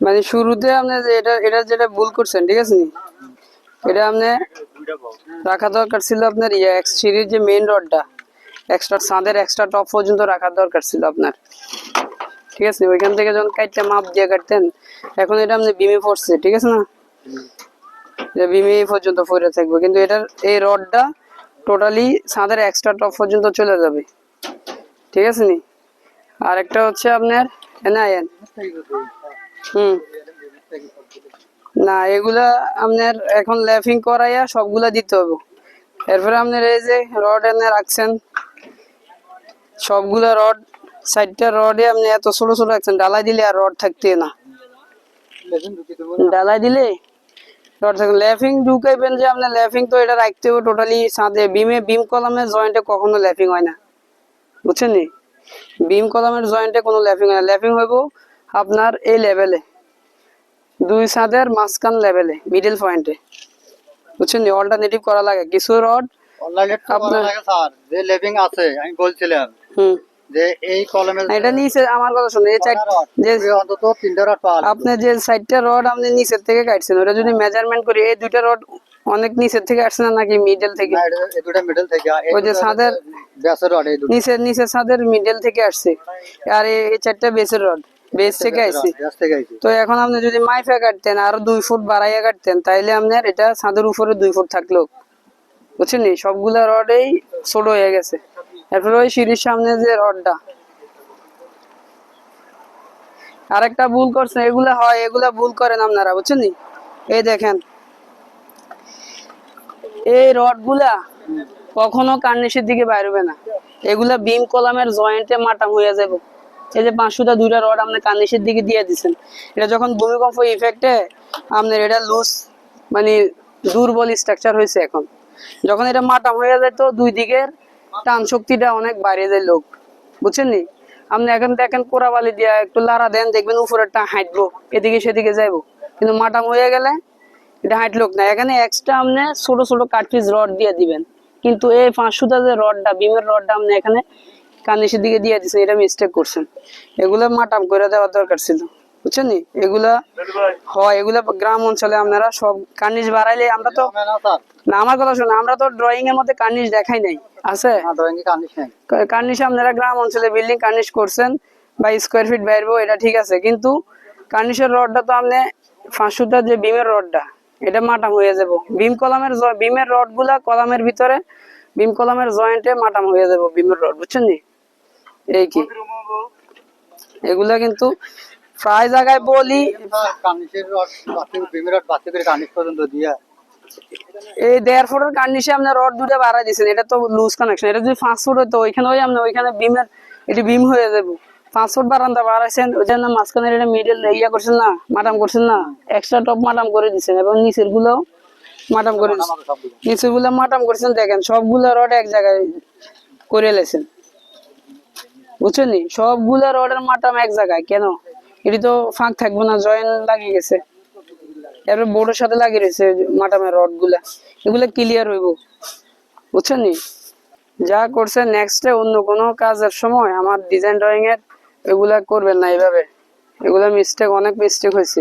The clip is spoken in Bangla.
মানে শুরুতে আপনি যে এটা এটা যেটা ভুল করছেন, ঠিক আছে নি? এটা আপনি রাখা দরকার ছিল আপনার ইয়া এক্স সিরিজ যে মেইন রডটা এক্সট্রা ছাদের এক্সট্রা টপ পর্যন্ত রাখার দরকার ছিল আপনার। ঠিক আছে ওইখান থেকে যখন কাটতে মাপ দিয়ে কাটতেন, এখন এটা আপনি বিমে পড়ছে, ঠিক আছে না? যে বিমে পর্যন্ত পড়ে থাকবে। কিন্তু এটার, এই রডটা টোটালি ছাদের এক্সট্রা টপ পর্যন্ত চলে যাবে। ঠিক আছে নি? আর একটা হচ্ছে আপনার এনআইএন। হুম। না, এগুলা আপনার এখন ল্যাফিং করাইয়া সবগুলা দিতে হবে এরপরে আপনার এই যে রড এনে রাখছেন, সবগুলা রড, সাইডটা রডে আপনি এত ছোট ছোট রাখছেন, ডালাই দিলে আর রড থাকতে না। ডালাই দিলে রড থাকবে ল্যাফিং ঢুকাইবেন যে আপনার ল্যাফিং তো এটা রাখতে হবে টোটালি সাথে বিমে, বিম কলামের জয়েন্টে কখনো ল্যাফিং হয় না। বুঝছেন বিম কলামের জয়েন্টে কোনো ল্যাফিং হয় না। ল্যাফিং হইব আপনার এই লেভেলে দুই সাদের মাঝখান লেভেলে মিডল পয়েন্টে বুঝছেন অল্টারনেটিভ করা লাগে। কিছু রড অনলাইনে আপনার- স্যার যে লেভিং আছে আমি বলছিলাম। হুম। যে এই কলমে এটা নিচে আমার কথা শুনুন এই চার যে অন্তত তিনটা রড পাওয়া আপনি যে সাইডটা রড আপনি নিচের থেকে কাটছেন ওটা যদি মেজারমেন্ট করি এই দুইটা রড অনেক নিচের থেকে আসছে না নাকি মিডল থেকে? এই দুটা মিডল থেকে ওই যে ছাদের- ব্যাসের রড এই দুটো। নিচের নিচের ছাদের মিডল থেকে আসছে। আর এই এই চারটা বেসের রড বেস থেকে আইছে। তো এখন আপনি যদি মাইফা কাটতেন আরও দুই ফুট বাড়াইয়া কাটতেন তাইলে আপনার এটা ছাদের উপরে দুই ফুট থাকল। বুঝছেন সবগুলা রডেই ছোট হয়ে গেছে। এরপরে ওই সিঁড়ির সামনে যে রডটা। আরেকটা ভুল করছেন এগুলা হয় এগুলা ভুল করেন আপনারা বুঝছেন এই দেখেন। এই রডগুলা কখনো কার্নিশের দিকে বাইরবে না। এগুলা বিম কলামের জয়েন্টে মাটাম হয়ে যাবে এই যে পাঁচশোটা দুইটা রড আপনি কার্নিশের দিকে দিয়ে দিছেন। এটা যখন ভূমিকম্প ইফেক্টে আপনার এটা লুজ মানে দুর্বল স্ট্রাকচার হয়েছে এখন। যখন এটা মাটাম হয়ে যায় তো দুই দিকের টান শক্তিটা অনেক বাইরে যায় লোক। বুঝছেন নি? আপনি এখন দেখেন কোরাবালি দিয়া একটু লাড়া দেন, দেখবেন উপরেরটা হাঁটবো, এদিকে সেদিকে যাইবো। কিন্তু মাটাম হয়ে গেলে এটা হাইট লোক না এখানে এক্সট্রা আপনি ছোট ছোট কাঠপিস রড দিয়ে দিবেন। কিন্তু এই পাঁচশোটা যে রডটা বিমের রডটা আপনি এখানে কানিসের দিকে দিয়ে দিচ্ছেন এটা মিস্টেক করছেন। এগুলা মাটাম করে দেওয়ার দরকার ছিল বুঝছেন এগুলা হয় এগুলা গ্রাম অঞ্চলে আপনারা সব কার্নিশ বাড়াইলে আমরা তো না আমার কথা শুনে আমরা তো ড্রয়িং এর মধ্যে কার্নিশ দেখাই নাই আছে? কার্নিশ আপনারা গ্রাম অঞ্চলে বিল্ডিং কার্নিশ করছেন বা স্কোয়ার ফিট বাইরবো এটা ঠিক আছে কিন্তু কার্নিশের রডটা তো আপনি পাঁচশোটা যে বিমের রডটা এটা মাটাম হয়ে যাব। বিম কলামের বিমের রডগুলা কলামের ভিতরে বিম কলামের জয়েন্টে মাটাম হয়ে যাব বিমের রড বুঝছেন নি? এই কি? এগুলা কিন্তু প্রায় জায়গায় বলি। এই দেড় ফুটের রড দুটো বাড়াই এটা তো লুজ কানেকশন এটা যদি পাঁচ ফুট হতো ওইখানে ওই ওইখানে বিমের, এটি বিম হয়ে পাঁচ ফুট বারান্দা বাড়াইছেন, ওই জন্য মাঝখানে এটা মিডল ইয়া করছেন না, মাটাম করছেন না এক্সট্রা টপ মাটাম করে দিচ্ছেন এবং নিচেরগুলো মাটাম করে নিচেরগুলো মাটাম করছেন, দেখেন সবগুলো রড এক জায়গায় করে লেছেন। বুঝছেন? সবগুলার অর্ডার মারতাম এক জায়গায়, কেন? এটি তো ফাঁক থাকব না, জয়েন লাগিয়ে গেছে। এরপর বোর্ডের সাথে লাগিয়ে রয়েছে মাটামের রডগুলা এগুলো ক্লিয়ার হইব। বুঝছেন? যা করছে নেক্সটে অন্য কোনো কাজের সময় আমার ডিজাইন ড্রয়িং এর এগুলা করবেন না এইভাবে। এগুলা মিস্টেক অনেক মিস্টেক হয়েছে।